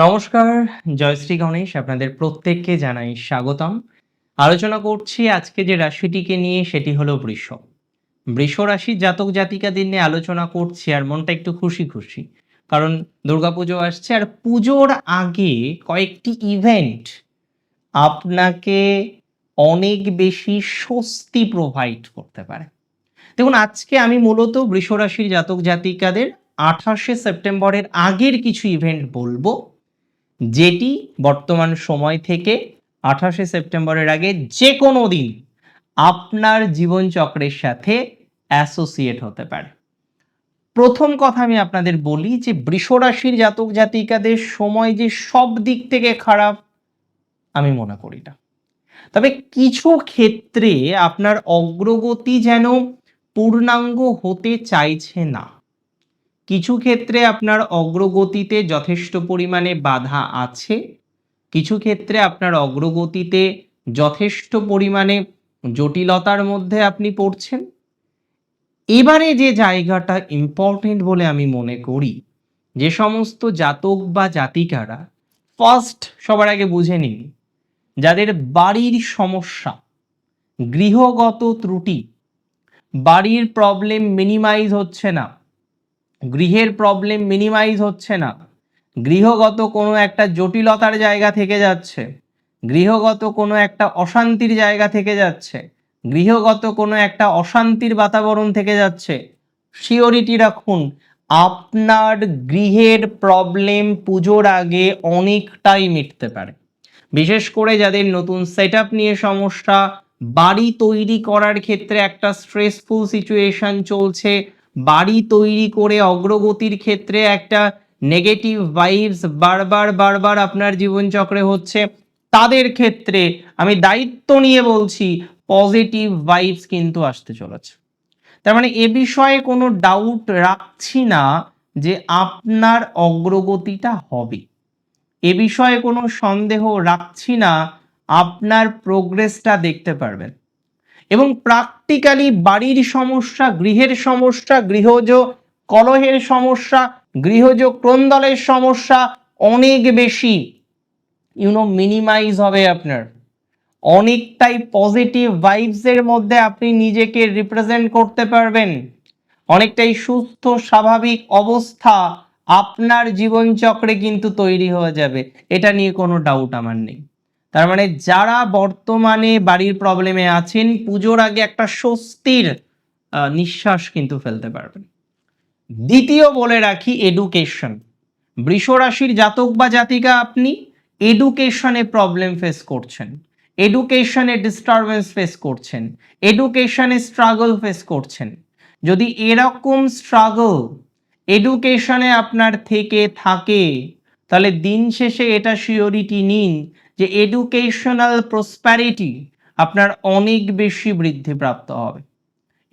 নমস্কার জয়শ্রী গণেশ আপনাদের প্রত্যেককে জানাই স্বাগতম। আলোচনা করছি আজকে যে রাশিটিকে নিয়ে, সেটি হলো বৃষ। বৃষ রাশির জাতক জাতিকাদের নিয়ে আলোচনা করছি আর মনটা একটু খুশি খুশি। কারণ দুর্গাপুজো আসছে আর পুজোর আগে কয়েকটি ইভেন্ট আপনাকে অনেক বেশি স্বস্তি প্রোভাইড করতে পারে। দেখুন, আজকে আমি মূলত বৃষ রাশির জাতক জাতিকাদের আঠাশে সেপ্টেম্বরের আগের কিছু ইভেন্ট বলব। যেটি বর্তমান সময় থেকে আঠাশে সেপ্টেম্বরের আগে যে কোনো দিন আপনার জীবনচক্রের সাথে অ্যাসোসিয়েট হতে পারে। প্রথম কথা আমি আপনাদের বলি যে বৃষরাশির জাতক জাতিকাদের সময় যে সব দিক থেকে খারাপ, আমি মনে করি না। তবে কিছু ক্ষেত্রে আপনার অগ্রগতি যেন পূর্ণাঙ্গ হতে চাইছে না। কিছু ক্ষেত্রে আপনার অগ্রগতিতে যথেষ্ট পরিমাণে বাধা আছে। কিছু ক্ষেত্রে আপনার অগ্রগতিতে যথেষ্ট পরিমাণে জটিলতার মধ্যে আপনি পড়ছেন। এবারে যে জায়গাটা ইম্পর্টেন্ট বলে আমি মনে করি, যে সমস্ত জাতক বা জাতিকারা ফার্স্ট সবার আগে বুঝে নিন, যাদের বাড়ির সমস্যা, গৃহগত ত্রুটি, বাড়ির প্রবলেম মিনিমাইজ হচ্ছে না। গৃহের প্রবলেম মিনিমাইজ হচ্ছে না। গৃহগত কোনো একটা জটিলতার জায়গা থেকে যাচ্ছে। গৃহগত কোনো একটা অশান্তির জায়গা থেকে যাচ্ছে। গৃহগত কোনো একটা অশান্তির বাতাবরণ থেকে যাচ্ছে। সিওরিটি রাখুন, আপনার গৃহের প্রবলেম পুজোর আগে অনেকটাই মিটতে পারে। বিশেষ করে যাদের নতুন সেট নিয়ে সমস্যা, বাড়ি তৈরি করার ক্ষেত্রে একটা স্ট্রেসফুল সিচুয়েশন চলছে বাড়ি তৈরি করে অগ্রগতির ক্ষেত্রে একটা নেগেটিভ ভাইবস বারবার বারবার আপনার জীবনচক্রে হচ্ছে। তাদের ক্ষেত্রে আমি দায়িত্ব নিয়ে বলছি পজিটিভ ভাইবস কিন্তু আসতে চলেছে। তার মানে এ বিষয়ে কোনো ডাউট রাখছি না যে আপনার অগ্রগতিটা হবে। এ বিষয়ে কোনো সন্দেহ রাখছি না, আপনার প্রোগ্রেসটা দেখতে পারবেন। এবং প্র্যাকটিক্যালি বাড়ির সমস্যা, গৃহের সমস্যা, গৃহজ কলহের সমস্যা, গৃহজ ক্রন্দলের সমস্যা অনেক বেশি। ইউনো মিনিমাইজ হবে আপনার। অনেকটাই পজিটিভ ভাইবসের মধ্যে আপনি নিজেকে রিপ্রেজেন্ট করতে পারবেন। অনেকটাই সুস্থ, স্বাভাবিক অবস্থা আপনার জীবনচক্রে কিন্তু তৈরি হয়ে যাবে। এটা নিয়ে কোনো ডাউট আমার নেই। তার মানে যারা বর্তমানে বাড়ির প্রবলেমে আছেন, পুজোর আগে একটা স্বস্তির নিঃশ্বাস কিন্তু ফেলতে পারবেন। দ্বিতীয় বলে রাখি এডুকেশন বৃষ রাশির জাতক বা জাতিকা আপনি এডুকেশনে প্রবলেম ফেস করছেন। এডুকেশনে ডিস্টারবেন্স ফেস করছেন। এডুকেশনে স্ট্রাগল ফেস করছেন। যদি এরকম স্ট্রাগল এডুকেশনে আপনার থেকে থাকে, তাহলে দিন শেষে এটা শিওরিটি নিন যে এডুকেশনাল প্রসপ্যারিটি আপনার অনেক বেশি বৃদ্ধিপ্রাপ্ত হবে।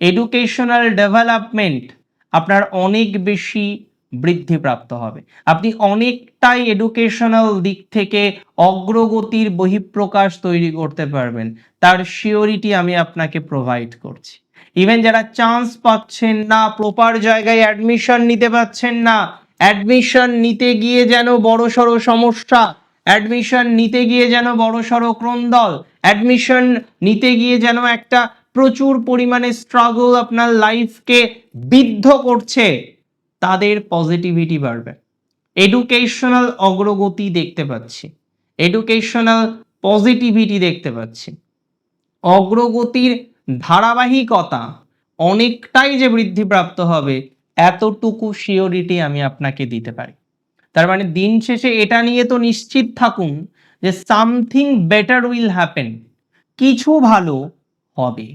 এডুকেশনাল ডেভেলপমেন্ট আপনার অনেক বেশি বৃদ্ধিপ্রাপ্ত হবে। আপনি অনেকটাই এডুকেশনাল দিক থেকে অগ্রগতির বহিঃপ্রকাশ তৈরি করতে পারবেন। তার শিওরিটি আমি আপনাকে প্রোভাইড করছি। ইভেন যারা চান্স পাচ্ছেন না প্রপার জায়গায় অ্যাডমিশন নিতে পাচ্ছেন না অ্যাডমিশন নিতে গিয়ে যেন বড় সড়ো সমস্যা অ্যাডমিশন নিতে গিয়ে যেন বড় সড়ো ক্রন্দল। অ্যাডমিশন নিতে গিয়ে যেন একটা প্রচুর পরিমাণে স্ট্রাগল আপনার লাইফকে বিদ্ধ করছে, তাদের পজিটিভিটি বাড়বে। এডুকেশনাল অগ্রগতি দেখতে পাচ্ছি। এডুকেশনাল পজিটিভিটি দেখতে পাচ্ছি। অগ্রগতির ধারাবাহিকতা অনেকটাই যে বৃদ্ধিপ্রাপ্ত হবে, এতটুকু শিওরিটি আমি আপনাকে দিতে পারি। তার মানে দিন শেষে এটা নিয়ে তো নিশ্চিত থাকুন যে সামথিং বেটার উইল হ্যাপেন। কিছু ভালো হবে।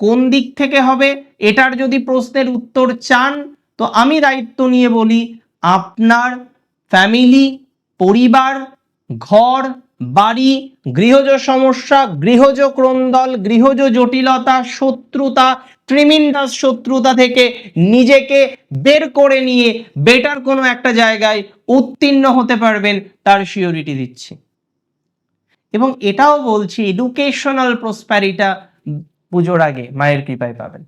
কোন দিক থেকে হবে এটার যদি প্রশ্নের উত্তর চান, তো আমি দায়িত্ব নিয়ে বলি আপনার ফ্যামিলি, পরিবার, ঘর, বাড়ি, গৃহজ সমস্যা, গৃহজ ক্রন্দল গৃহজ জটিলতা, শত্রুতা ট্রিমিন্ডাস শত্রুতা থেকে নিজেকে বের করে নিয়ে বেটার কোনো একটা জায়গায় উত্তীর্ণ হতে পারবেন, তার শিওরিটি দিচ্ছি। এবং এটাও বলছি এডুকেশনাল প্রসপ্যারিটা পুজোর আগে মায়ের কৃপায় পাবেন।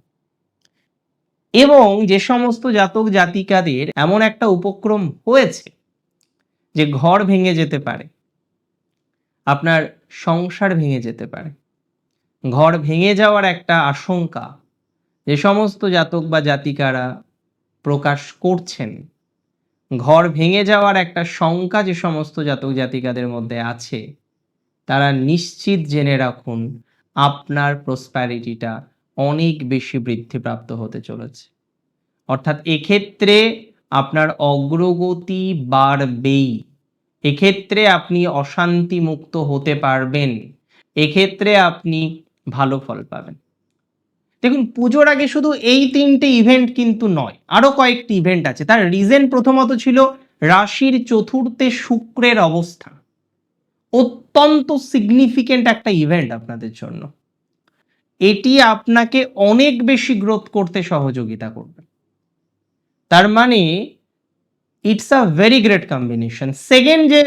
এবং যে সমস্ত জাতক জাতিকাদের এমন একটা উপক্রম হয়েছে যে ঘর ভেঙে যেতে পারে, আপনার সংসার ভেঙে যেতে পারে। ঘর ভেঙে যাওয়ার একটা আশঙ্কা যে সমস্ত জাতক বা জাতিকারা প্রকাশ করছেন, ঘর ভেঙে যাওয়ার একটা শঙ্কা যে সমস্ত জাতক জাতিকাদের মধ্যে আছে, তারা নিশ্চিত জেনে রাখুন আপনার প্রসপ্যারিটিটা অনেক বেশি বৃদ্ধিপ্রাপ্ত হতে চলেছে। অর্থাৎ এক্ষেত্রে আপনার অগ্রগতি বাড়বেই। এক্ষেত্রে আপনি অশান্তি মুক্ত হতে পারবেন। এক্ষেত্রে আপনি ভালো ফল পাবেন। দেখুন, পুজোর আগে শুধু এই তিনটে ইভেন্ট কিন্তু নয়, আরও কয়েকটি ইভেন্ট আছে। তার রিজেন প্রথমত ছিল রাশির চতুর্থে শুক্রের অবস্থান অত্যন্ত সিগনিফিকেন্ট একটা ইভেন্ট আপনাদের জন্য। এটি আপনাকে অনেক বেশি গ্রোথ করতে সহযোগিতা করবে। তার মানে it's a very great combination second যে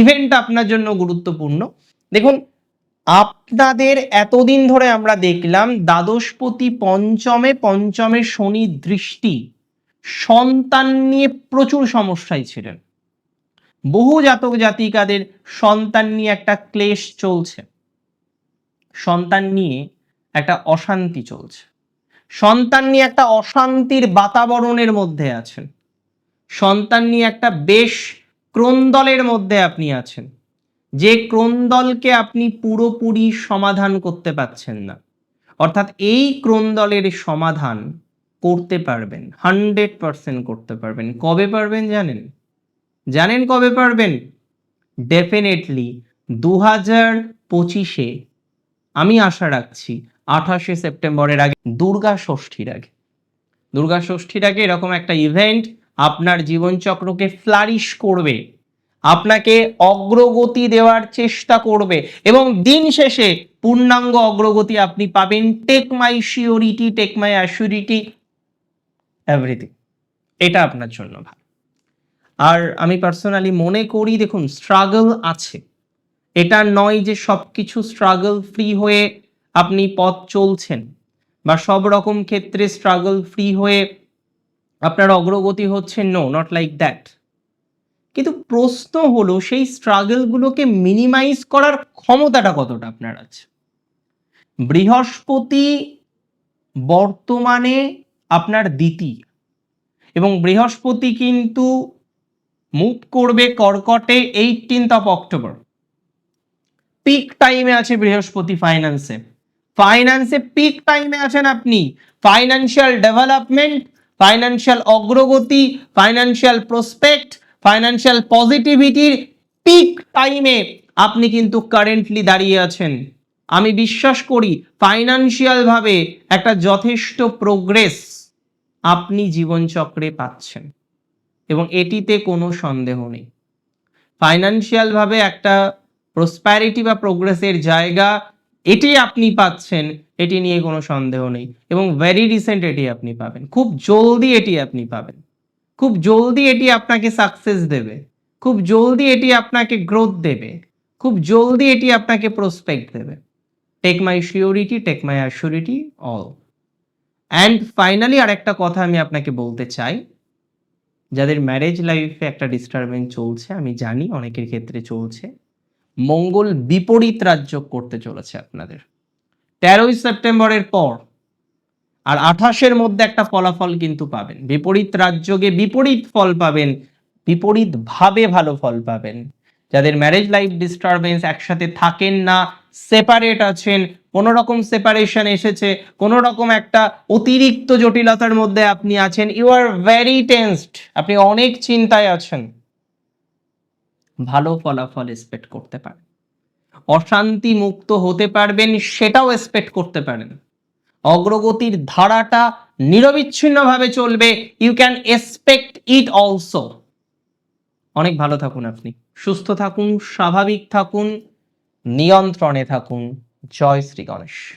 ইভেন্ট আপনার জন্য গুরুত্বপূর্ণ, দেখুন আপনাদের এতদিন ধরে আমরা দেখলাম দ্বাদশপতি পঞ্চমে পঞ্চমে শনি দৃষ্টি। সন্তান নিয়ে প্রচুর সমস্যায় ছিলেন। বহু জাতক জাতিকাদের সন্তান নিয়ে একটা ক্লেশ চলছে। সন্তান নিয়ে একটা অশান্তি চলছে। সন্তান নিয়ে একটা অশান্তির বাতাবরণের মধ্যে আছেন। সন্তান নিয়ে একটা বেশ ক্রন্দলের মধ্যে আপনি আছেন। যে ক্রন্দলকে আপনি পুরোপুরি সমাধান করতে পারছেন না, অর্থাৎ এই ক্রন্দলের সমাধান করতে পারবেন, হান্ড্রেড পারসেন্ট করতে পারবেন। কবে পারবেন জানেন? জানেন কবে পারবেন? ডেফিনেটলি দু হাজার পঁচিশে। আমি আশা রাখছি আঠাশে সেপ্টেম্বরের আগে, দুর্গা ষষ্ঠীর আগে। দুর্গা ষষ্ঠীর আগে এরকম একটা ইভেন্ট আপনার জীবনচক্রকে ফ্লারিশ করবে। আপনাকে অগ্রগতি দেওয়ার চেষ্টা করবে এবং দিন শেষে পূর্ণাঙ্গ অগ্রগতি আপনি পাবেন। Take my surety take my assurity everything এটা আপনার জন্য ভালো। আর আমি পার্সোনালি মনে করি, দেখুন স্ট্রাগল আছে। এটা নয় যে সব কিছু স্ট্রাগল ফ্রি হয়ে আপনি পথ চলছেন বা সব রকম ক্ষেত্রে স্ট্রাগল ফ্রি হয়ে আপনার অগ্রগতি হচ্ছে। নো নট লাইক দ্যাট কিন্তু প্রশ্ন হলো, সেই স্ট্রাগলগুলোকে মিনিমাইজ করার ক্ষমতাটা কতটা আপনার আছে? বৃহস্পতি বর্তমানে আপনার দ্বিতীয় এবং বৃহস্পতি কিন্তু মুভ করবে কর্কটে এইটিনথ অফ অক্টোবর পিক টাইমে আছে বৃহস্পতি ফাইন্যান্সে ফাইন্যান্সে পিক টাইমে আছেন আপনি। ফাইন্যান্সিয়াল ডেভেলপমেন্ট ফাইন্যান্সিয়াল অগ্রগতি ফাইন্যান্সিয়াল প্রসপেক্ট ফাইন্যান্সিয়াল পজিটিভিটির পিক টাইমে আপনি কিন্তু কারেন্টলি দাঁড়িয়ে আছেন। আমি বিশ্বাস করি ফাইন্যান্সিয়ালভাবে একটা যথেষ্ট প্রোগ্রেস আপনি জীবনচক্রে পাচ্ছেন। এবং এটিতে কোনো সন্দেহ নেই। ফাইন্যান্সিয়ালভাবে একটা প্রসপ্যারিটি বা প্রোগ্রেসের জায়গা এটি আপনি পাচ্ছেন, এটি নিয়ে কোনো সন্দেহ নেই। এবং ভেরি রিসেন্ট এটি আপনি পাবেন। খুব জলদি এটি আপনি পাবেন। খুব জলদি এটি আপনাকে সাকসেস দেবে। খুব জলদি এটি আপনাকে গ্রোথ দেবে। খুব জলদি এটি আপনাকে প্রসপেক্ট দেবে। Take my surety take my assurity all and finally আরেকটা কথা আমি আপনাকে বলতে চাই। যাদের ম্যারেজ লাইফে একটা ডিস্টারবেন্স চলছে, আমি জানি অনেকের ক্ষেত্রে চলছে। মঙ্গল বিপরীত রাজ্য করতে চলেছে আপনাদের। তেরোই সেপ্টেম্বরের পর আর আঠাশের মধ্যে একটা ফলাফল কিন্তু পাবেন। বিপরীত রাজ্যকে বিপরীত ফল পাবেন, বিপরীত ভাবে ভালো ফল পাবেন। যাদের ম্যারেজ লাইফ ডিস্টারবেন্স একসাথে থাকেন না সেপারেট আছেন কোনো রকম সেপারেশন এসেছে কোনো রকম একটা অতিরিক্ত জটিলতার মধ্যে আপনি আছেন ইউ আর ভেরি টেন্সড আপনি অনেক চিন্তায় আছেন। ভালো ফলাফল এক্সপেক্ট করতে পারেন। অশান্তি মুক্ত হতে পারবেন, সেটাও এক্সপেক্ট করতে পারেন। অগ্রগতির ধারাটা নিরবিচ্ছিন্নভাবে চলবে। You can expect it also অনেক ভালো থাকুন আপনি। সুস্থ থাকুন, স্বাভাবিক থাকুন, নিয়ন্ত্রণে থাকুন। জয় শ্রী গণেশ।